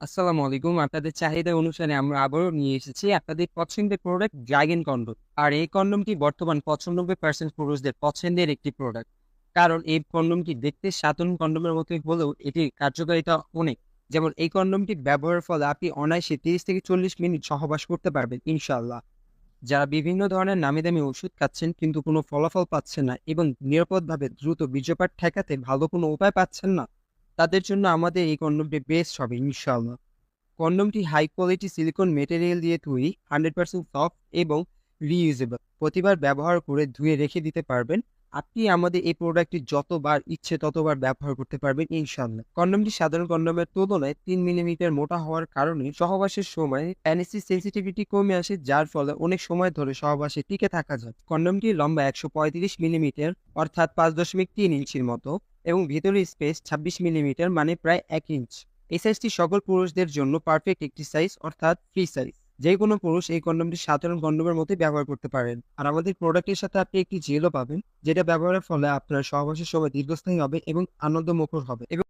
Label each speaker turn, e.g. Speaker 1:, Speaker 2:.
Speaker 1: আসসালামু আলাইকুম। আপনাদের চাহিদা অনুসারে আমরা আবারও নিয়ে এসেছি আপনাদের পছন্দের প্রোডাক্ট ড্রাগন কন্ডম। আর এই কন্ডমটি বর্তমান 95% পুরুষদের পছন্দের একটি প্রোডাক্ট। কারণ এই কন্ডমটি দেখতে সাধারণ কন্ডোমের মতোই হলেও এটির কার্যকারিতা অনেক। যেমন এই কন্ডমটি ব্যবহারের ফলে আপনি অনায়াসে 30 থেকে 40 মিনিট সহবাস করতে পারবেন ইনশাল্লাহ যারা বিভিন্ন ধরনের নামি দামি ওষুধ খাচ্ছেন কিন্তু কোনো ফলাফল পাচ্ছেন না এবং নিরাপদভাবে দ্রুত বীর্যপাত ঠেকাতে ভালো কোনো উপায় পাচ্ছেন না, তাদের জন্য আমাদের এই কন্ডমটি বেস্ট হবে ইনশাআল্লাহ। কন্ডমটি হাই কোয়ালিটি সিলিকন মেটেরিয়াল দিয়ে তৈরি, 100% সফট এবং রিইউজেবল। প্রতিবার ব্যবহার করে ধুয়ে রেখে দিতে পারবেন। আপনি আমাদের এই প্রোডাক্টটি যতবার ইচ্ছে ততবার ব্যবহার করতে পারবেন ইনশাআল্লাহ। কন্ডমটি সাধারণ কন্ডমের তুলনায় তিন মিলিমিটার মোটা হওয়ার কারণে সহবাসের সময় অ্যানেসি সেন্সিটিভিটি কমে আসে যার ফলে অনেক সময় ধরে সহবাসে টিকে থাকা যায়। কন্ডমটির লম্বা ১৩৫ মিলিমিটার অর্থাৎ ৫.৩ ইঞ্চির মতো এবং ভেতরের স্পেস ২৬ মিলিমিটার মানে প্রায় এক ইঞ্চ। এই সাইজটি সকল পুরুষদের জন্য পারফেক্ট একটি সাইজ অর্থাৎ ফ্রি সাইজ। যে কোনো পুরুষ এই কন্ডমটি সাধারণ কন্ডমের মতোই ব্যবহার করতে পারেন। আর আমাদের প্রোডাক্টের সাথে আপনি একটি জেলও পাবেন, যেটা ব্যবহারের ফলে আপনার সহবাসের সবাই দীর্ঘস্থায়ী হবে এবং আনন্দমুখর হবে এবং